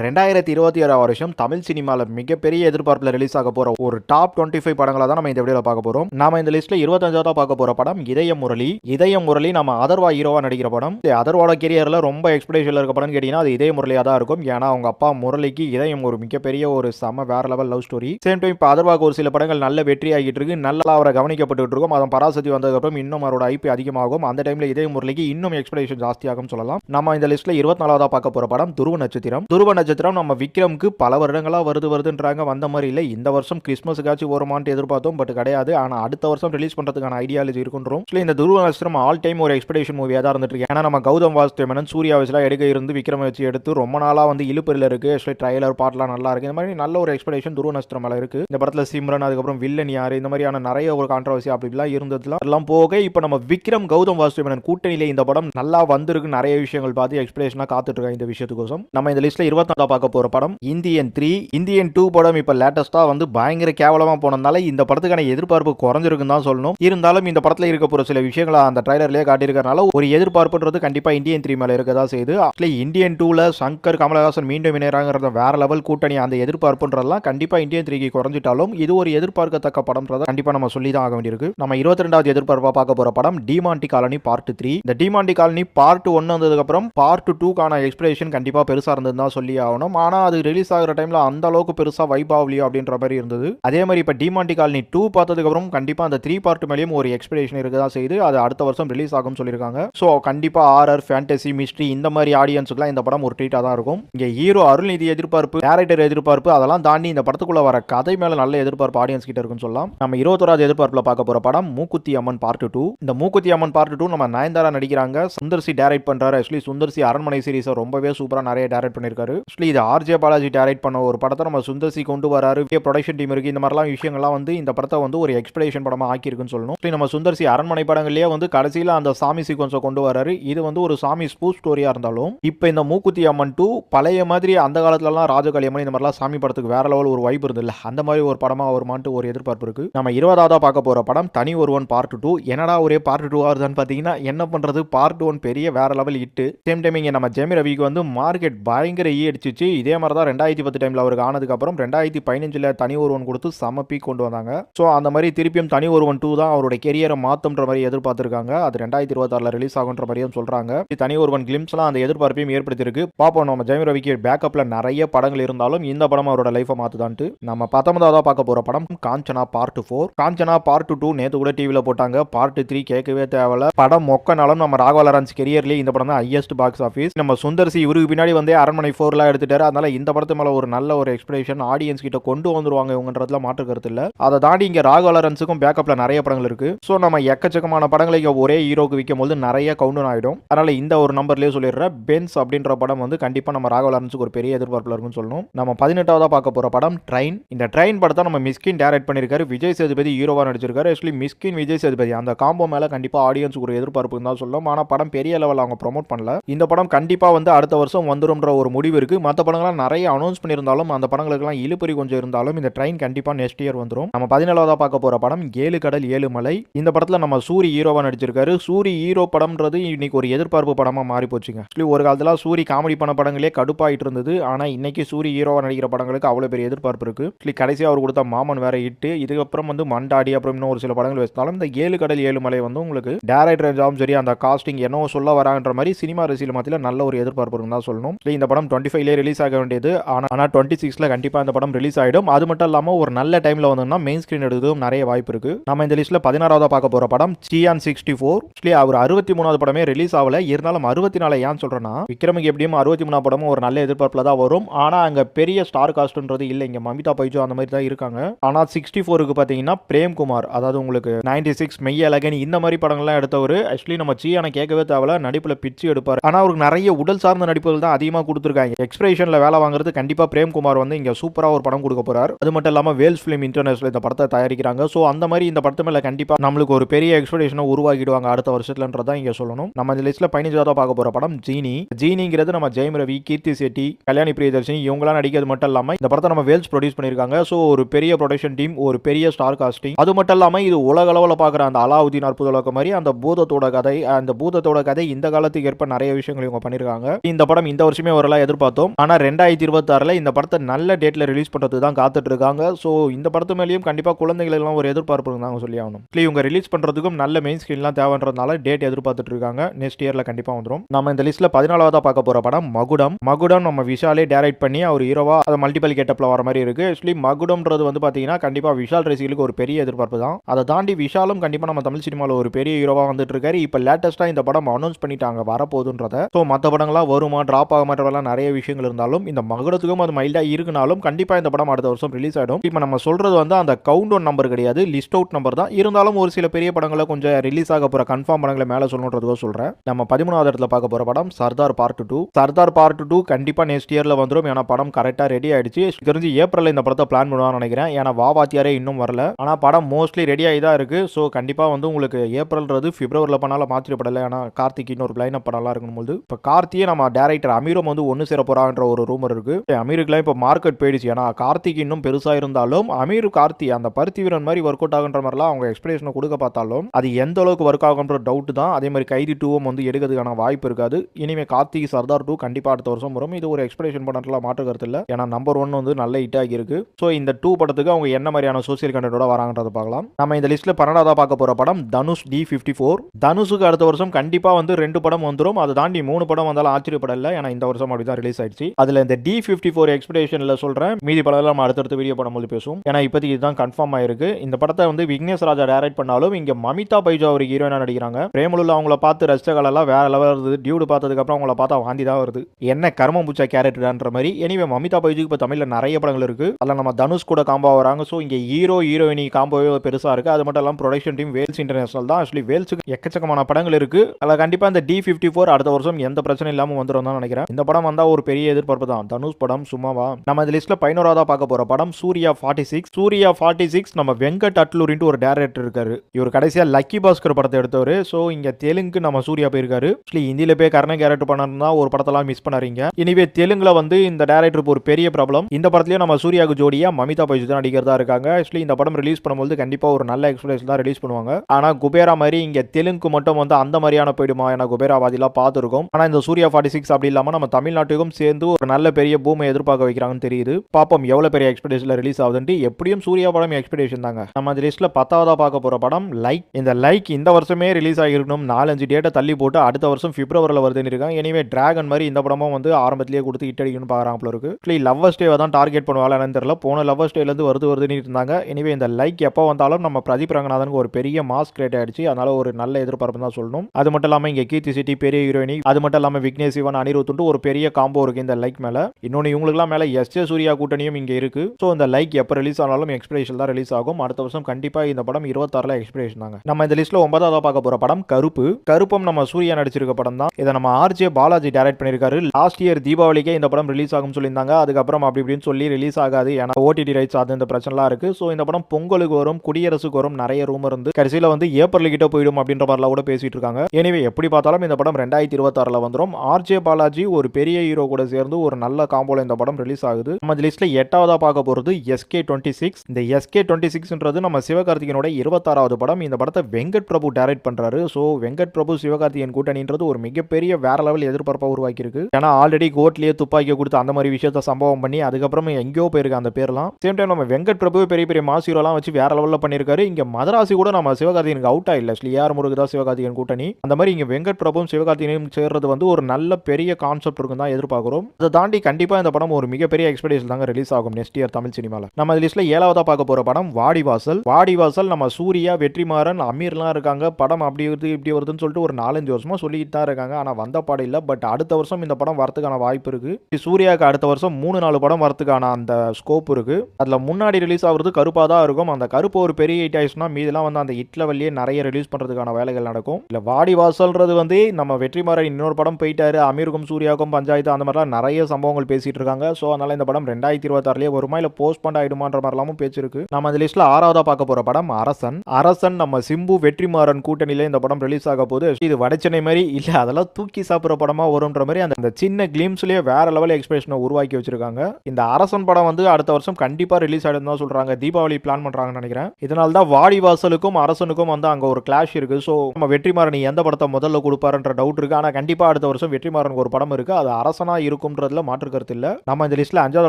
ரெண்டாயிரத்தி இருபத்தி ஆறாம் வருஷம் தமிழ் சினிமாவில் மிகப்பெரிய எதிர்பார்ப்பில் ரிலீஸ் ஆக போகிற ஒரு டாப் டுவெண்ட்டி ஃபைவ் படங்களை தான் நம்ம இந்த வீடியோவில் பார்க்க போகிறோம் நாம இந்த லிஸ்ட்ல இருபத்தஞ்சாவதாக பார்க்க போகிற படம் இதய முரளி. இதய முரளி நம்ம அதர்வா ஹீரோவா நடிக்கிற படம். இந்த அதர்வாட கெரியரில் ரொம்ப எக்ஸ்பெக்டேஷன்ல இருக்க படம் கேட்டிங்கன்னா அது இதய முரளியாக தான் இருக்கும். ஏன்னா அவங்க அப்பா முரளிக்கு இதயம் ஒரு மிகப்பெரிய ஒரு செம வேற level love story same time இப்போ அதர்வாக்கு ஒரு சில படங்கள் நல்ல வெற்றி ஆகிட்டு இருக்கு. நல்லா அவரை கவனிக்கப்பட்டு இருக்கும். அதன் பராசக்தி வந்ததுக்கப்புறம் இன்னும் அவரோட ஐபி அதிகமாகும். அந்த டைம்ல இதய முரளிக்கு இன்னும் எக்ஸ்பெக்டேஷன் ஜாஸ்தியாகும் சொல்லலாம். நம்ம இந்த லிஸ்ட்ல இருபத்தி நாலாவதாக பார்க்க போகிற படம் துருவ நட்சத்திரம். துருவ நட்சத்திரம் நம்ம விக்ரம்க்கு பல வருடங்களா வருது வருதுன்றாங்க. வந்த மாதிரி இல்லை. இந்த வருஷம் கிறிஸ்மஸுக்காச்சும் வருமான்ட்டு எதிர்பார்த்தோம் பட் கிடையாது. ஆனால் அடுத்த வருஷம் ரிலீஸ் பண்ணுறதுக்கான ஐடியாலஜி இருக்குன்றோம். ஸோ இந்த துருவ நட்சத்திரம் ஆல் டைம் ஒரு எக்ஸ்பெக்டேஷன் மூவியாக தான் இருந்துட்டு ஏன்னா நம்ம கௌதம் வாசுதேவனன் சூர்யா வச்சுலாம் எடுக்க இருந்து விக்ரம் வச்சு எடுத்து ரொம்ப நாளாக வந்து இழுப்பறில் இருக்கு. ஆக்சுவலி ட்ரைலர் பாட்டெலாம் நல்லா இருக்கு. இந்த மாதிரி நல்ல ஒரு எக்ஸ்பெக்டேஷன் துருவ நட்சத்திரம் மேலே இருக்கு. இந்த படத்துல சிம்ரன் அதுக்கப்புறம் வில்லன் யார்? இந்த மாதிரியான நிறைய ஒரு கான்ட்ரவர்சி அப்படிலாம் இருந்ததுலாம் எல்லாம் போக இப்போ நம்ம விக்ரம் கௌதம் வாசுதேவனன் கூட்டணியிலே இந்த படம் நல்லா வந்திருக்கு. நிறைய விஷயங்கள் பார்த்து எக்ஸ்பெக்டேஷனா காத்துட்டு இருக்காங்க இந்த விஷயத்துக்கோசம். நம்ம இந்த லிஸ்ட்டில் இருபத்தி பார்க்க போற படம். இந்தியன் த்ரீ இந்தியன் டூ படம் இப்போ லேட்டஸ்டா வந்து பயங்கர கேவலமா போனதுனால இந்த படத்துக்கான எதிர்பார்ப்பு குறைஞ்சிருக்குன்னு தான் சொல்லணும். இருந்தாலும் இந்த படத்துல இருக்க போற சில விஷயங்களை அந்த ட்ரைலர்லயே காட்டியிருக்கனால ஒரு எதிர்பார்ப்புன்றது கண்டிப்பா இந்தியன் த்ரீ மேல இருக்கதா செய்யுது. ஆக்சுவலி இந்தியன் டூல சங்கர் கமலஹாசன் மீண்டும் இணையறாங்கிறத வேற லெவல் கூட்டணி அந்த எதிர்பார்ப்புன்றதெல்லாம் கண்டிப்பா இந்தியன் த்ரீக்கு குறைஞ்சிட்டாலும் இது ஒரு எதிர்பார்க்கத்தக்க படம்ன்றதை கண்டிப்பா நம்ம சொல்லி தான் ஆக வேண்டியிருக்கு. நம்ம இருபத்தி ரெண்டாவது எதிர்பார்ப்பா பார்க்க போற படம் டிமாண்டி காலனி பார்ட் த்ரீ இந்த டிமாண்டி காலனி பார்ட் ஒன்று வந்ததுக்கு அப்புறம் பார்ட் டூக்கான எக்ஸ்பிரேஷன் கண்டிப்பா பெருசா இருந்தது தான் சொல்லி ஆகணும். ஆனா அது ரிலீஸ் ஆகிற டைம்ல அந்த அளவுக்கு பெருசா வைப் ஆகலையோ அப்படின்ற மாதிரி இருந்தது. அதே மாதிரி இப்போ டிமாண்டி காலனி டூ பார்த்ததுக்கப்புறம் கண்டிப்பாக அந்த த்ரீ பார்ட் மேலேயும் ஒரு எக்ஸ்பிரேஷன் இருக்கதா செய்து அது அடுத்த வருஷம் ரிலீஸ் ஆகும் சொல்லியிருக்காங்க. ஸோ கண்டிப்பா ஆர்ஆர் ஃபேண்டசி மிஸ்ட்ரி இந்த மாதிரி ஆடியன்ஸுக்குலாம் இந்த படம் ஒரு ட்ரீட்டாக தான் இருக்கும். இங்கே ஹீரோ அருள்நிதி எதிர்பார்ப்பு டேரக்டர் எதிர்பார்ப்பு அதெல்லாம் தாண்டி இந்த படத்துக்குள்ள வர கதை மேல நல்ல எதிர்பார்ப்பு ஆடியன்ஸ் கிட்ட இருக்குன்னு சொல்லலாம். நம்ம இருபத்தோராது எதிர்பார்ப்பில் பார்க்க போற படம் மூக்குத்தி அம்மன் பார்ட் டூ இந்த மூக்குத்தி அம்மன் பார்ட் டூ நம்ம நயன்தாரா நடிக்கிறாங்க. சுந்தர்சி டேரக்ட் பண்ணுறாரு ஆக்சுவலி சுந்தர்சி அரண்மனை சீரீஸை ரொம்பவே சூப்பராக நிறைய டேரக்ட் பண்ணிருக்காரு ஆக்சுவலி இது ஆர்ஜே பாலாஜி டைரக்ட் பண்ண ஒரு படத்தை நம்ம சுந்தர்சி கொண்டு வராரு. ப்ரொடக்ஷன் டீம் இருக்கு. இந்த மாதிரிலாம் விஷயங்கள்லாம் வந்து இந்த படத்தை வந்து ஒரு எக்ஸ்பெக்டேஷன் படமா ஆக்கியிருக்குன்னு சொல்லணும். நம்ம சுந்தர்சி அரண்மனை படங்கள்லயே வந்து கடைசியில அந்த சாமி சீக்வன்ஸை கொண்டு வராரு. இது வந்து ஒரு சாமி ஸ்பூ ஸ்டோரியா இருந்தாலும் இப்போ இந்த மூக்குத்தி அம்மன் டூ பழைய மாதிரி அந்த காலத்துலலாம் ராஜகாளி அம்மன் இந்த மாதிரிலாம் சாமி படத்துக்கு வேற லெவல் ஒரு வைப் இருந்தில்ல அந்த மாதிரி ஒரு படமா வருமான்ட்டு ஒரு எதிர்பார்ப்பு இருக்கு. நம்ம இருபதாவதா பார்க்க போற படம் தனி ஒருவன் பார்ட் டூ என்னடா ஒரே பார்ட் டூ ஆகுதுன்னு பார்த்தீங்கன்னா என்ன பண்றது? பார்ட் ஒன் பெரிய வேற லெவல் இட்டு சேம் டைம் இங்க நம்ம ஜெமி ரவிக்கு வந்து மார்க்கெட் பயங்கர ஈ அடிச்சிச்சு இதே மாதிரி தான் ரெண்டாயிரத்தி பத்து டைமில் அவருக்கு ஆனதுக்கு அப்புறம் ரெண்டாயிரத்தி பதினஞ்சில் தனி ஒருவன் கொடுத்து சமப்பி கொண்டு வந்தாங்க. ஸோ அந்த மாதிரி திருப்பியும் தனி ஒருவன் டூ தான் அவரோட கெரியரை மாத்தும்ன்ற மாதிரி எதிர்பார்த்துருக்காங்க. அது ரெண்டாயிரத்தி இருபத்தாறுல ரிலீஸ் ஆகுன்ற மாதிரியும் சொல்கிறாங்க இது தனி ஒருவன் கிளிம்ஸ்லாம் அந்த எதிர்பார்ப்பையும் ஏற்படுத்தியிருக்கு. பாப்போம் நம்ம ஜெயம் ரவிக்கு பேக்கப்பில் நிறைய படங்கள் இருந்தாலும் இந்த படம் அவரோட லைஃபை மாற்றுதான்ட்டு நம்ம பத்தொன்பதாவதாக பார்க்க போகிற படம் Kanchana part four Kanchana part two நேற்று கூட டிவியில் போட்டாங்க. பார்ட் த்ரீ கேட்கவே தேவையில்ல. படம் மொக்கனாலும் நம்ம ராகவ கெரியர்லேயே இந்த படம் தான் ஹையஸ்ட் பாக்ஸ் ஆஃபீஸ் நம்ம சுந்தர்சி இவருக்கு பின்னாடி வந்து அரண்மனை நல்லா எடுத்துட்டாரு. அதனால இந்த படத்து மேல ஒரு நல்ல ஒரு எக்ஸ்பிரேஷன் ஆடியன்ஸ் கிட்ட கொண்டு வந்துருவாங்க இவங்கன்றதுல மாற்று கருத்து இல்ல. அதை தாண்டி இங்க ராகவ லாரன்ஸுக்கும் பேக்கப்ல நிறைய படங்கள் இருக்கு. ஸோ நம்ம எக்கச்சக்கமான படங்களை ஒரே ஹீரோக்கு விற்கும் போது நிறைய கவுண்டர் ஆயிடும். அதனால இந்த ஒரு நம்பர்லயே சொல்லிடுறேன். பென்ஸ் அப்படின்ற படம் வந்து கண்டிப்பா நம்ம ராகவலரன்ஸுக்கு ஒரு பெரிய எதிர்பார்ப்பில் இருக்குன்னு சொல்லணும். நம்ம பதினெட்டாவதா பார்க்க போற படம் ட்ரெயின் இந்த ட்ரெயின் படத்தை நம்ம மிஸ்கின் டேரக்ட் பண்ணிருக்காரு விஜய் சேதுபதி ஹீரோவா நடிச்சிருக்காரு. ஆக்சுவலி மிஸ்கின் விஜய் சேதுபதி. அந்த காம்போ மேல கண்டிப்பா ஆடியன்ஸுக்கு ஒரு எதிர்பார்ப்பு தான் சொல்லலாம் ஆனா படம் பெரிய லெவல் அவங்க ப்ரோமோட் பண்ணல. இந்த படம் கண்டிப்பா வந்து அடுத்த வருஷம் வந்துரும்ன்ற ஒரு முடிவு இருக்கு. மற்ற படங்கள்லாம் நிறைய அனௌன்ஸ் பண்ணியிருந்தாலும் அந்த படங்களுக்குலாம் இழுபறி கொஞ்சம் இருந்தாலும் இந்த ட்ரெயின் கண்டிப்பாக நெக்ஸ்ட் இயர் வந்துடும் நம்ம பதினேழாவதாக பார்க்க போகிற படம் ஏழு கடல் ஏழு மலை. இந்த படத்தில் நம்ம சூரி ஹீரோவாக நடிச்சிருக்காரு. சூரி ஹீரோ படம்ன்றது இன்னைக்கு ஒரு எதிர்பார்ப்பு படமாக மாறி போச்சுங்க. ஆக்சுவலி ஒரு காலத்தில் சூரி காமெடி பண்ண படங்களே கடுப்பாயிட்டு இருந்தது. ஆனால் இன்னைக்கு சூரி ஹீரோவா நடிக்கிற படங்களுக்கு அவ்வளோ பெரிய எதிர்பார்ப்பு இருக்கு. ஆக்சுவலி கடைசியாக அவர் கொடுத்த மாமன் வேற இட்டு இதுக்கப்புறம் வந்து மண்டாடி அப்புறம் இன்னும் ஒரு சில படங்கள் வச்சாலும் இந்த ஏழு கடல் ஏழு மலை வந்து உங்களுக்கு டேரக்டர் ஜாம் சரி அந்த காஸ்டிங் என்னவோ சொல்ல வராங்கன்ற மாதிரி சினிமா ரசியல் மத்தியில் நல்ல ஒரு எதிர்பார்ப்பு இருக்குன்னு தான் சொல்லணும். இந்த படம் டுவெண்ட்டி ஃபைவ்லேயே ரிலீஸ் ஆக வேண்டியது. ஆனால் ஆனால் டுவெண்ட்டி சிக்ஸில் கண்டிப்பாக இந்த படம் ரிலீஸ் ஆகிடும் அது மட்டும் இல்லாமல் ஒரு நல்ல டைமில் வந்தோம்னா மெயின் ஸ்க்ரீன் எடுக்கிறதும் நிறைய வாய்ப்பு இருக்கு. நம்ம இந்த லிஸ்ட்டில் பதினாறாவதா பார்க்க போகிற படம் சியான் சிக்ஸ்டி ஃபோர் ஆக்சுவலி அவர் அறுபத்தி மூணாவது படமே ரிலீஸ் ஆகல. இருந்தாலும் அறுபத்தி நாலு ஏன் சொல்கிறேன்னா விக்ரமுக்கு எப்படியும் அறுபத்தி மூணாவது படமும் ஒரு நல்ல எதிர்பார்ப்பில் தான் வரும். ஆனால் அங்கே பெரிய ஸ்டார் காஸ்ட்ன்றது இல்லை. இங்கே மமிதா பைஜோ அந்த மாதிரி தான் இருக்காங்க. ஆனால் சிக்ஸ்டி ஃபோருக்கு பார்த்தீங்கன்னா பிரேம்குமார் அதாவது உங்களுக்கு நைன்டி சிக்ஸ் மெய் அழகன் இந்த மாதிரி படங்கள்லாம் எடுத்தவர். ஆக்சுவலி நம்ம சியான கேட்கவே தேவையில்ல. நடிப்பில் பிச்சு எடுப்பார். ஆனால் அவருக்கு நிறைய உடல் சார்ந்த நடிப்புகள் தான் அதிகமாக கொடுத்துருக்காங்க. எக்ஸ்பிரேஷனில் வேலை வாங்குறது கண்டிப்பாக பிரேம்குமார் வந்து இங்கே சூப்பராக ஒரு படம் கொடுக்க போகிறார் அது மட்டும் இல்லாமல் வேல்ஸ் ஃபிலிம் இன்டர்நேஷனல் இந்த படத்தை தயாரிக்கிறாங்க. ஸோ அந்த மாதிரி இந்த படத்து மேலே கண்டிப்பாக நம்மளுக்கு ஒரு பெரிய எக்ஸ்பிரேஷனை உருவாக்கிடுவாங்க அடுத்த வருஷத்துலன்றதான் இங்கே சொல்லணும். நம்ம இந்த லிஸ்ட்டில் பதினஞ்சாவதாக பார்க்க போகிற படம் ஜீனி. ஜீனிங்கிறது நம்ம ஜெயம் ரவி கீர்த்தி செட்டி கல்யாணி பிரியதர்ஷினி இவங்களாம் நடிக்கிறது மட்டும் இல்லாமல் இந்த படத்தை நம்ம வேல்ஸ் ப்ரொடியூஸ் பண்ணியிருக்காங்க. ஸோ ஒரு பெரிய ப்ரொடக்ஷன் டீம் ஒரு பெரிய ஸ்டார் காஸ்டிங் அது மட்டும் இல்லாமல் இது உலக அளவில் பார்க்குற அந்த அலாவுதீன் அற்புத மாதிரி அந்த பூதத்தோட கதை அந்த பூதத்தோட கதை இந்த காலத்துக்கு ஏற்ப நிறைய விஷயங்கள் இவங்க பண்ணியிருக்காங்க. இந்த படம் இந்த வருஷமே வரலாம் எதிர்பார்த்தோம். பார்த்தோம் ஆனா ரெண்டாயிரத்தி இருபத்தாறுல இந்த படத்தை நல்ல டேட்ல ரிலீஸ் பண்ணுறது தான் காத்துட்டு இருக்காங்க ஸோ இந்த படத்து மேலேயும் கண்டிப்பா குழந்தைகள் எல்லாம் ஒரு எதிர்பார்ப்பு இருந்தாங்க சொல்லி ஆகணும் இல்லை இவங்க ரிலீஸ் பண்றதுக்கும் நல்ல மெயின் ஸ்கிரீன்லாம் தேவைன்றதுனால டேட் எதிர்பார்த்துட்டு இருக்காங்க நெக்ஸ்ட் இயர்ல கண்டிப்பா வந்துடும் நம்ம இந்த லிஸ்ட்ல பதினாலாவதா பார்க்க போற படம் மகுடம். மகுடம் நம்ம விஷாலே டேரக்ட் பண்ணி அவர் ஹீரோவா அது மல்டிபிள் கெட்டப்ல வர மாதிரி இருக்கு. ஆக்சுவலி மகுடம்ன்றது வந்து பாத்தீங்கன்னா கண்டிப்பா விஷால் ரசிகளுக்கு ஒரு பெரிய எதிர்பார்ப்பு தான். அதை தாண்டி விஷாலும் கண்டிப்பா நம்ம தமிழ் சினிமாவில் ஒரு பெரிய ஹீரோவா வந்துட்டு இருக்காரு இப்போ லேட்டஸ்டா இந்த படம் அனௌன்ஸ் பண்ணிட்டாங்க வரப்போகுதுன்றத. ஸோ மற்ற படங்கள்லாம் வருமா டிராப் ஆக மாட்டவெல்லாம் நிறைய விஷயங்கள் இருந்தாலும் இந்த மகுடத்துக்கும் அது மைல்டாக இருக்குனாலும் கண்டிப்பாக இந்த படம் அடுத்த வருஷம் ரிலீஸ் ஆகிடும் இப்போ நம்ம சொல்றது வந்து அந்த கவுண்ட் ஒன் நம்பர் கிடையாது லிஸ்ட் அவுட் நம்பர் தான். இருந்தாலும் ஒரு சில பெரிய படங்களை கொஞ்சம் ரிலீஸ் ஆக போகிற கன்ஃபார்ம் படங்களை மேலே சொல்லணுன்றதுக்கோ சொல்கிறேன் நம்ம பதிமூணாவது இடத்துல பார்க்க போகிற படம் Sardar part two Sardar part two கண்டிப்பாக நெக்ஸ்ட் இயரில் வந்துடும் ஏன்னா படம் கரெக்டாக ரெடி ஆயிடுச்சு. தெரிஞ்சு ஏப்ரல் இந்த படத்தை பிளான் பண்ணுவான்னு நினைக்கிறேன். ஏன்னா வாவாத்தியாரே இன்னும் வரல. ஆனால் படம் மோஸ்ட்லி ரெடி ஆகி தான் இருக்கு. ஸோ கண்டிப்பாக வந்து உங்களுக்கு ஏப்ரல்ன்றது பிப்ரவரியில் பண்ணாலும் மாற்றிடப்படலை ஏன்னா கார்த்திக் இன்னொரு லைன் அப் பண்ணலாம் இருக்கும்போது இப்போ கார்த்தியை நம்ம டேரக்டர் அமீரம் வந்து ஒன்று சேர போறான்ற ஒரு ரூமர் இருக்கு. அமீருக்குலாம் இப்போ மார்க்கெட் போயிடுச்சு. ஏன்னா கார்த்திக் இன்னும் பெருசா இருந்தாலும் அமீர் கார்த்தி அந்த பருத்தி வீரன் மாதிரி ஒர்க் அவுட் ஆகுன்ற மாதிரிலாம் அவங்க எக்ஸ்பிரேஷனை கொடுக்க பார்த்தாலும் அது எந்த அளவுக்கு ஒர்க் ஆகுன்ற டவுட் தான். அதே மாதிரி கைதி டூவும் வந்து எடுக்கிறதுக்கான வாய்ப்பு இருக்காது. இனிமே கார்த்திக் சர்தார் டூ கண்டிப்பா அடுத்த வருஷம் வரும். இது ஒரு எக்ஸ்பிரேஷன் பண்ணலாம் மாற்று கருத்து இல்லை. ஏன்னா நம்பர் ஒன் வந்து நல்ல ஹிட் ஆகியிருக்கு. ஸோ இந்த டூ படத்துக்கு அவங்க என்ன மாதிரியான சோசியல் கண்டென்ட்டோட வராங்கன்றத பார்க்கலாம். நம்ம இந்த லிஸ்ட்ல பன்னெண்டாவதாக பார்க்க போற படம் தனுஷ் டி ஃபிஃப்டி ஃபோர் தனுஷுக்கு அடுத்த வருஷம் கண்டிப்பா வந்து ரெண்டு படம் வந்துடும் அதை தாண்டி மூணு படம் வந்தாலும் ஆச்சரியப்படல. ஏன்னா இந்த வருஷம் அப்படிதான் ரிலீஸ் ஆயிடுச்சு. அதுல இந்த டி ஃபிஃப்டி ஃபோர் எக்ஸ்பெக்டேஷன்ல சொல்றேன். மீதி படம் நம்ம அடுத்தடுத்த வீடியோ பண்ணும்போது பேசுவோம். ஏன்னா இப்போதைக்கு இதுதான் கன்ஃபார்ம் ஆயிருக்கு. இந்த படத்தை வந்து விக்னேஷ் ராஜா டைரக்ட் பண்ணாலும் இங்க மமிதா பைஜா ஒரு ஹீரோயினா நடிக்கிறாங்க. பிரேமலுள்ள அவங்கள பார்த்து ரசிச்சகள் எல்லாம் வேற லெவல் வருது டியூடு பார்த்ததுக்கு அப்புறம் அவங்கள பார்த்தா வாந்தி தான் வருது. என்ன கர்மம் பூச்சா கேரக்டர்ன்ற மாதிரி. எனிவே மமிதா பைஜுக்கு இப்போ தமிழ்ல நிறைய படங்கள் இருக்கு. அதில் நம்ம தனுஷ் கூட காம்போ வராங்க ஸோ இங்க ஹீரோ ஹீரோயினி காம்போவே பெருசா இருக்கு. அது மட்டும் இல்லாமல் ப்ரொடக்ஷன் டீம் வேல்ஸ் இன்டர்நேஷனல் தான். ஆக்சுவலி வேல்ஸுக்கு எக்கச்சக்கமான படங்கள் இருக்கு. அதில் கண்டிப்பா இந்த டி ஃபிஃப்டி ஃபோர் அடுத்த வருஷம் எந்த பிரச்சனையும் இல்லாமல் வந்துடும் தான் நினைக்கிறேன். இந்த படம் வந்தா ஒரு பெரிய எதிர்பார்ப்பு தான். தனுஷ் படம் சும்மாவா? நம்ம இந்த லிஸ்ட்ல பதினோராவதா பார்க்க போற படம் Suriya forty six Suriya forty six நம்ம வெங்கட் அட்லூரின்ட்டு ஒரு டேரக்டர் இருக்காரு. இவர் கடைசியா லக்கி பாஸ்கர் படத்தை எடுத்தவர். ஸோ இங்க தெலுங்கு நம்ம சூர்யா போயிருக்காரு. ஆக்சுவலி ஹிந்தியில போய் கர்ண கேரக்டர் பண்ணா ஒரு படத்தெல்லாம் மிஸ் பண்ணாருங்க இனிவே தெலுங்குல வந்து இந்த டேரக்டர் ஒரு பெரிய ப்ராப்ளம் இந்த படத்துலயும் நம்ம சூர்யாவுக்கு ஜோடியா மமிதா பைஜு தான் நடிக்கிறதா இருக்காங்க. ஆக்சுவலி இந்த படம் ரிலீஸ் பண்ணும்போது கண்டிப்பா ஒரு நல்ல எக்ஸ்பிரஸ் தான் ரிலீஸ் பண்ணுவாங்க. ஆனா குபேரா மாதிரி இங்க தெலுங்கு மட்டும் வந்து அந்த மாதிரியான போயிடுமா? ஏன்னா குபேராவாதிலாம் பார்த்துருக்கோம். ஆனா இந்த சூர்யா ஃபார்ட்டி சிக்ஸ் அப்படி இல்லாம நம்ம தமிழ்நாட்டுக்கும் சேர்ந்து ஒரு நல்ல பெரிய பூமை எதிர்பார்க்க வைக்கிறாங்கன்னு தெரியுது. பாப்போம் எவ்வளவு பெரிய எக்ஸ்பெக்டேஷன்ல ரிலீஸ் ஆகுதுன்ட்டு. எப்படியும் சூர்யா படம் எக்ஸ்பெக்டேஷன் தாங்க. நம்ம அந்த லிஸ்ட்ல பத்தாவதா பார்க்க போற படம் லைக் இந்த லைக் இந்த வருஷமே ரிலீஸ் ஆகிருக்கணும். நாலஞ்சு டேட்டை தள்ளி போட்டு அடுத்த வருஷம் பிப்ரவரியில் வருதுன்னு இருக்காங்க. எனவே டிராகன் மாதிரி இந்த படமும் வந்து ஆரம்பத்திலேயே கொடுத்து ஹிட் அடிக்கணும்னு பார்க்குறாங்க போல இருக்கு. ஆக்சுவலி லவ்வர் ஸ்டேவை தான் டார்கெட் பண்ணுவாங்க தெரியல. போன லவ்வர் ஸ்டேலேருந்து வருது வருதுன்னு இருந்தாங்க. எனவே இந்த லைக் எப்போ வந்தாலும் நம்ம பிரதீப் ரங்கநாதனுக்கு ஒரு பெரிய மாஸ் கிரியேட் ஆயிடுச்சு. அதனால ஒரு நல்ல எதிர்பார்ப்பு தான் சொல்லணும். அது மட்டும் இல்லாமல் இங்கே கீர்த்தி சிட்டி பெரிய ஹீரோயினி அது மட்டும் இல்லாமல் விக்னேஷ் சிவன் அனிருத்துண்டு ஒரு பெரிய காம்போ இருக்கு இந்த லைக் மேல. இன்னொன்று இவங்களுக்குலாம் மேலே எஸ் ஜே சூர்யா கூட்டணியும் இங்கே இருக்கு. ஸோ இந்த லைக் எப்போ ரிலீஸ் ஆனாலும் எக்ஸ்பிரேஷன் தான் ரிலீஸ் ஆகும். அடுத்த வருஷம் கண்டிப்பாக இந்த படம் இருபத்தாறுல எக்ஸ்பிரேஷன் தாங்க. நம்ம இந்த லிஸ்ட்ல ஒன்பதாவது பார்க்க போற படம் கருப்பு. கருப்பம் நம்ம சூர்யா நடிச்சிருக்க படம் தான். இதை நம்ம ஆர்ஜே பாலாஜி டைரக்ட் பண்ணியிருக்காரு லாஸ்ட் இயர் தீபாவளிக்கே இந்த படம் ரிலீஸ் ஆகும் சொல்லியிருந்தாங்க. அதுக்கப்புறம் அப்படி இப்படின்னு சொல்லி ரிலீஸ் ஆகாது. ஏன்னா ஓடிடி ரைட்ஸ் அது இந்த பிரச்சனைலாம் இருக்கு. ஸோ இந்த படம் பொங்கலுக்கு வரும் குடியரசுக்கு வரும் நிறைய ரூம் இருந்து கடைசியில் வந்து ஏப்ரல் கிட்ட போயிடும் அப்படின்ற மாதிரிலாம் கூட பேசிட்டு இருக்காங்க. எனவே எப்படி பார்த்தாலும் இந்த படம் ரெண்டாயிரத்தி இருபத்தாறுல வந்துடும் ஆர்ஜே பாலாஜி ஒரு பெரிய ஹீரோ கூட சேர்ந்து ஒரு நல்ல காம்போல இந்த படம் ரிலீஸ் ஆகுது. நம்ம இந்த லிஸ்ட்ல எட்டாவதா பார்க்க போறது எஸ்கே டுவெண்ட்டி சிக்ஸ் இந்த எஸ்கே டுவெண்ட்டி சிக்ஸ்ன்றது நம்ம சிவகார்த்திகனோட இருபத்தாறாவது படம். இந்த படத்தை வெங்கட் பிரபு டைரக்ட் பண்றாரு. ஸோ வெங்கட் பிரபு சிவகார்த்திகேயன் கூட்டணின்றது ஒரு மிகப்பெரிய வேற லெவல் எதிர்பார்ப்பா உருவாக்கி இருக்கு ஏன்னா ஆல்ரெடி கோட்லயே துப்பாக்கி கொடுத்து அந்த மாதிரி விஷயத்த சம்பவம் பண்ணி அதுக்கப்புறம் எங்கேயோ போயிருக்கு அந்த பேர்லாம். சேம் டைம் நம்ம வெங்கட் பிரபு பெரிய பெரிய மாசிரோலாம் வச்சு வேற லெவலில் பண்ணியிருக்காரு. இங்க மதராசி கூட நம்ம சிவகார்த்திகனுக்கு அவுட் ஆயில்ல ஏஆர் முருகதா சிவகார்த்திகன் கூட்டணி. அந்த மாதிரி இங்க வெங்கட் பிரபுவும் சிவகார்த்திகனையும் சேர்றது வந்து ஒரு நல்ல பெரிய கான்செப்ட் இருக்கும் தான் எதிர்பார்க்கும் அதை தாண்டி கண்டிப்பாக இந்த படம் ஒரு மிகப்பெரிய எக்ஸ்பெக்டேஷன் தாங்க ரிலீஸ் ஆகும் நெக்ஸ்ட் இயர் தமிழ் சினிமாவில் நம்ம லிஸ்ட்டில் ஏழாவதாக பார்க்க போகிற படம் வாடிவாசல். வாடிவாசல் நம்ம சூர்யா வெற்றிமாறன் அமீர்லாம் இருக்காங்க. படம் அப்படி வருது இப்படி வருதுன்னு சொல்லிட்டு ஒரு நாலஞ்சு வருஷமாக சொல்லிட்டு தான் இருக்காங்க. ஆனால் வந்த படம் இல்லை. பட் அடுத்த வருஷம் இந்த படம் வரதுக்கான வாய்ப்பு இருக்குது சூர்யாவுக்கு அடுத்த வருஷம் மூணு நாலு படம் வரதுக்கான அந்த ஸ்கோப் இருக்குது அதில் முன்னாடி ரிலீஸ் ஆகுறது கருப்பாக தான் இருக்கும். அந்த கருப்பு ஒரு பெரிய ஹிட் ஆயிடுச்சுன்னா மீதெல்லாம் வந்து அந்த ஹிட் வழியே நிறைய ரிலீஸ் பண்ணுறதுக்கான வேலைகள் நடக்கும். இல்லை வாடி வாசல்ன்றது வந்து நம்ம வெற்றிமாறன் இன்னொரு படம் போயிட்டாரு. அமீருக்கும் சூர்யாவுக்கும் பஞ்சாயத்து அந்த மாதிரிலாம் நிறைய சம்பவங்கள் பேசிட்டு இருக்காங்க. ஸோ அதனால இந்த படம் ரெண்டாயிரத்தி இருபத்தாறுலேயே வருமா? இல்லை போஸ்ட் பண்ண ஆயிடுமான்ற மாதிரிலாமும் பேச்சிருக்கு. நம்ம அந்த லிஸ்ட்ல ஆறாவதா பார்க்க போற படம் அரசன். அரசன் நம்ம சிம்பு வெற்றிமாறன் கூட்டணியில இந்த படம் ரிலீஸ் ஆக போது இது வடச்சென்னை மாதிரி இல்ல அதெல்லாம் தூக்கி சாப்பிட்ற படமா வரும்ன்ற மாதிரி அந்த சின்ன கிளிம்ஸ்லயே வேற லெவல் எக்ஸ்பிரஷனை உருவாக்கி வச்சிருக்காங்க. இந்த அரசன் படம் வந்து அடுத்த வருஷம் கண்டிப்பா ரிலீஸ் ஆயிடும் தான் சொல்றாங்க. தீபாவளி பிளான் பண்றாங்கன்னு நினைக்கிறேன். இதனால தான் வாடி வாசலுக்கும் அரசனுக்கும் வந்து அங்க ஒரு கிளாஷ் இருக்கு. ஸோ நம்ம வெற்றிமாறன் எந்த படத்தை முதல்ல கொடுப்பாருன்ற டவுட் இருக்கு. ஆனா கண்டிப்பா அடுத்த வருஷம் வெற்றிமாறனுக்கு ஒரு படம் இருக்கு. அது அரசனா தான் இருக்கும்ன்றதுல மாற்று கருத்து இல்ல. நம்ம இந்த லிஸ்ட்ல அஞ்சாவது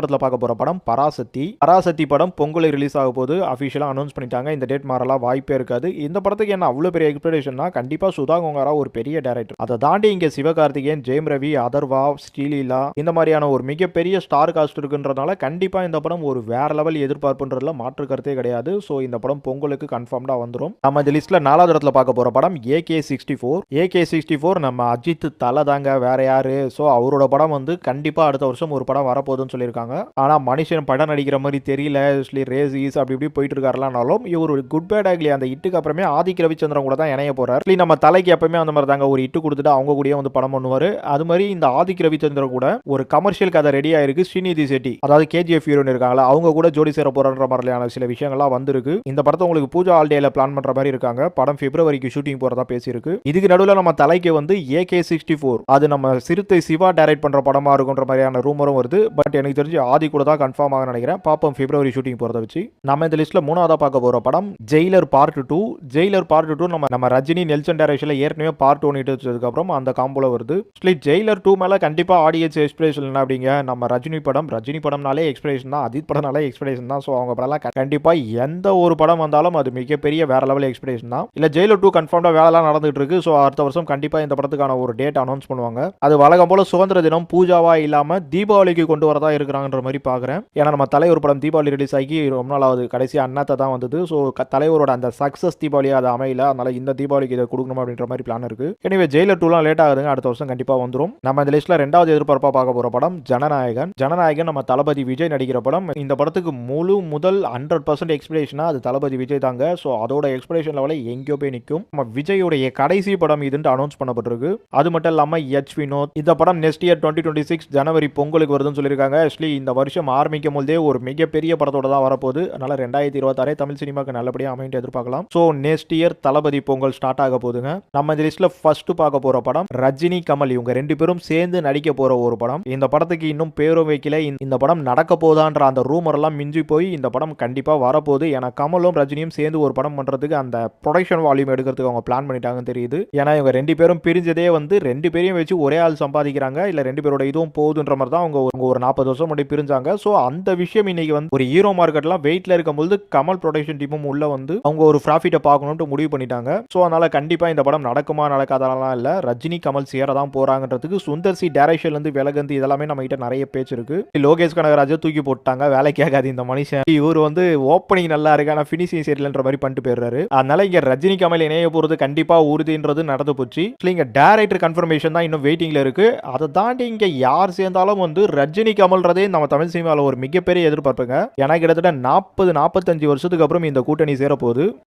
இடத்துல பார்க்க போற படம் பராசக்தி. பராசக்தி படம் பொங்கலை ரிலீஸ் ஆக போது அஃபிஷியலா அனௌன்ஸ் பண்ணிட்டாங்க. இந்த டேட் மாறலாம் வாய்ப்பே இருக்காது. இந்த படத்துக்கு என்ன அவ்வளவு பெரிய எக்ஸ்பெக்டேஷன்னா கண்டிப்பா சுதா கோங்காரா ஒரு பெரிய டேரக்டர் அதை தாண்டி இங்க சிவகார்த்திகேயன் ஜெயம் ரவி அதர்வா ஸ்ரீலீலா இந்த மாதிரியான ஒரு மிகப்பெரிய ஸ்டார் காஸ்ட் இருக்குன்றதுனால கண்டிப்பா இந்த படம் ஒரு வேற லெவல் எதிர்பார்ப்புன்றதுல மாற்று கருத்தே கிடையாது. ஸோ இந்த படம் பொங்கலுக்கு கன்ஃபார்ம்டா வந்துடும் நம்ம இந்த லிஸ்ட்ல நாலாவது இடத்துல பார்க்க போற படம் AK sixty four AK sixty four நம்ம அஜித் தலை தாங்க வேற யாரு? ஸோ அவரோட படம் வந்து கண்டிப்பா அடுத்த வருஷம் ஒரு படம் வரப்போகுதுன்னு சொல்லியிருக்காங்க. ஆனா மனுஷன் படம் நடிக்கிற மாதிரி தெரியல. ரேசிஸ் அப்படி இப்படி போயிட்டு இருக்காருலானாலும் இவர் ஒரு குட் பேட் ஆகலி அந்த இட்டுக்கு அப்புறமே ஆதிக் ரவிச்சந்திரன் கூட தான் இணைய போறார். Actually, நம்ம தலைக்கு எப்பவுமே அந்த மாதிரி தாங்க. ஒரு இட்டு கொடுத்துட்டு அவங்க கூடயே வந்து படம் பண்ணுவார். அது மாதிரி இந்த ஆதிக் ரவிச்சந்திரன் கூட ஒரு கமர்ஷியல் கதை ரெடி ஆயிருக்கு. ஸ்ரீநிதி செட்டி அதாவது கேஜிஎஃப் ஹீரோன் இருக்காங்களா அவங்க கூட ஜோடி சேர போறன்ற மாதிரியான சில விஷயங்கள்லாம் வந்திருக்கு. இந்த படத்தை உங்களுக்கு பூஜா ஆல்டேல பிளான் பண்ற மாதிரி இருக்காங்க. படம் பிப்ரவரிக்கு ஷூட்டிங் போறதா பேசியிருக்கு. இதுக்கு நடுவில் நம்ம தலைக்கு வந்து ஏகே சிக்ஸ்டி ஃபோர் அது நம்ம சிறுத்தை சிவா டைரக்ட் பண்ற படம் படமாக இருக்குன்ற மாதிரியான ரூமரும் வருது. பட் எனக்கு தெரிஞ்சு ஆதி கூட தான் கன்ஃபார்ம் ஆக நினைக்கிறேன். பாப்போம் பிப்ரவரி ஷூட்டிங் போகிறத வச்சு. நம்ம இந்த லிஸ்ட்ல மூணாவதாக பார்க்க போகிற படம் Jailer part two Jailer part two நம்ம நம்ம ரஜினி நெல்சன் டைரக்ஷன்ல ஏற்கனவே பார்ட் ஒன் இட்டு வச்சதுக்கப்புறம் அந்த காம்போல வருது. Actually, ஜெயிலர் டூ மேலே கண்டிப்பாக ஆடியன்ஸ் எக்ஸ்பிரேஷன் என்ன அப்படிங்க? நம்ம ரஜினி படம் ரஜினி படம்னாலே எக்ஸ்பிரேஷன் தான். அஜித் படம்னாலே எக்ஸ்பிரேஷன் தான். ஸோ அவங்க படம்லாம் கண்டிப்பாக எந்த ஒரு படம் வந்தாலும் அது மிகப்பெரிய வேற லெவல் எக்ஸ்பிரேஷன் தான். இல்லை ஜெயிலர் டூ கன்ஃபார்ம்டாக வேலைலாம் நடந்துட்டு இருக்கு. ஸோ அடுத்த வருஷம் கண்டிப்பாக இந்த படத்துக்கான ஒரு டேட் அனௌன்ஸ் பண்ணுவாங்க. அது வழக்கம் போல சுதந்திர தினம் பூஜாவா இல்லாம தீபாவளிக்கு கொண்டு வரதா இருக்கிறாங்கன்ற மாதிரி பாக்குறேன். ஏன்னா நம்ம தலைவர் படம் தீபாவளி ரிலீஸ் ஆகி ரொம்ப நாள் ஆகுது கடைசி அண்ணாத்தை தான் வந்தது. ஸோ தலைவரோட அந்த சக்சஸ் தீபாவளியா அது அமையல. அதனால இந்த தீபாவளிக்கு இதை கொடுக்கணும் அப்படின்ற மாதிரி பிளான் இருக்கு. எனவே ஜெயிலர் டூலாம் லேட் ஆகுதுங்க. அடுத்த வருஷம் கண்டிப்பா வந்துடும் நம்ம இந்த லிஸ்ட்ல ரெண்டாவது எதிர்பார்ப்பா பார்க்க போற படம் ஜனநாயகன். ஜனநாயகன் நம்ம தளபதி விஜய் நடிக்கிற படம். இந்த படத்துக்கு முழு முதல் ஹண்ட்ரட் பர்சன்ட் எக்ஸ்பிரேஷனா அது தளபதி விஜய் தாங்க. ஸோ அதோட எக்ஸ்பிரேஷன் லெவலில் எங்கேயோ போய் நிற்கும் நம்ம விஜயோடைய கடைசி படம் இதுன்ட்டு அனௌன்ஸ் பண்ணப்பட்டிருக்கு. அது மட்டும் இல்லாம எச் வினோத். இந்த படம் next year twenty twenty six ஜனவரி பொங்கலுக்கு வருதுன்னு சொல்லியிருக்காங்க. ஆக்சுவலி இந்த வருஷம் ஆரம்பிக்கும் போதே ஒரு மிகப்பெரிய படத்தோட தான் வரப்போகுது. அதனால ரெண்டாயிரத்தி இருபத்தாறே தமிழ் சினிமாவுக்கு நல்லபடியாக அமைந்து எதிர்பார்க்கலாம். So next year Thalapathy Pongal start ஆக போகுதுங்க. நம்ம இந்த லிஸ்ட்ல ஃபர்ஸ்ட் பார்க்க போற படம் ரஜினி கமல். இவங்க ரெண்டு பேரும் சேர்ந்து நடிக்க போற ஒரு படம். இந்த படத்துக்கு இன்னும் பேரும் வைக்கல. இந்த- படம் நடக்க போதான்ற அந்த ரூமர் எல்லாம் மிஞ்சி போய் இந்த படம் கண்டிப்பா வரப்போகுது. ஏன்னா கமலும் ரஜினியும் சேர்ந்து ஒரு படம் பண்றதுக்கு அந்த ப்ரொடக்ஷன் வால்யூம் எடுக்கிறதுக்கு அவங்க பிளான் பண்ணிட்டாங்கன்னு தெரியுது. ஏன்னா இவங்க ரெண்டு பேரும் பிரிஞ்சதே வந்து ரெண்டு பேரையும் வச்சு ஒரே ஆள் சம்பாதிக்கிறாங்க. இல்ல ரெண்டு பேரோட இதுவும் போகுதுன்ற மாதிரி தான் அவங்க அவங்க ஒரு நாற்பது வருஷம் முன்னாடி பிரிஞ்சாங்க. ஸோ அந்த விஷயம் இன்னைக்கு வந்து ஒரு ஹீரோ மார்க்கெட்லாம் வெயிட்ல இருக்கும்போது கமல் ப்ரொடக்ஷன் டீமும் உள்ள வந்து அவங்க ஒரு ப்ராஃபிட்டை பார்க்கணும்னு முடிவு பண்ணிட்டாங்க. ஸோ அதனால கண்டிப்பா இந்த படம் நடக்குமா நடக்காதெல்லாம் இல்ல. ரஜினி கமல் சேர தான் போறாங்கன்றதுக்கு சுந்தர் சி டேரக்ஷன்ல இருந்து விலகந்து இதெல்லாமே நம்ம கிட்ட நிறைய பேச்சு இருக்கு. லோகேஷ் கனகராஜை தூக்கி போட்டாங்க. வேலைக்காகாது இந்த மனுஷன். இவர் வந்து ஓப்பனிங் நல்லா இருக்கு. ஆனால் ஃபினிஷிங் சரியில்லைன்ற மாதிரி பண்ணிட்டு போயிடுறாரு. அதனால இங்க ரஜினி கமல் இணைய போறது கண்டிப்பா உறுதின்றது நடந்து போச்சு. Actually, இங்க டேரக்டர் கன்ஃபர்மேஷன் தான் இன்னும் வெயிட்டிங்ல இருக்கு. அதை தாண்டி இங்க யார் சேர்ந்தாலும் வந்து ரஜினி கமல்றதே நம்ம தமிழ் சினிமாவில் ஒரு மிகப்பெரிய எதிர்பார்ப்புங்க. ஏன்னா கிட்டத்தட்ட நாற்பது நாற்பத்தஞ்சு வருஷத்துக்கு அப்புறம் இந்த கூட்டணி சேரப்போகுது.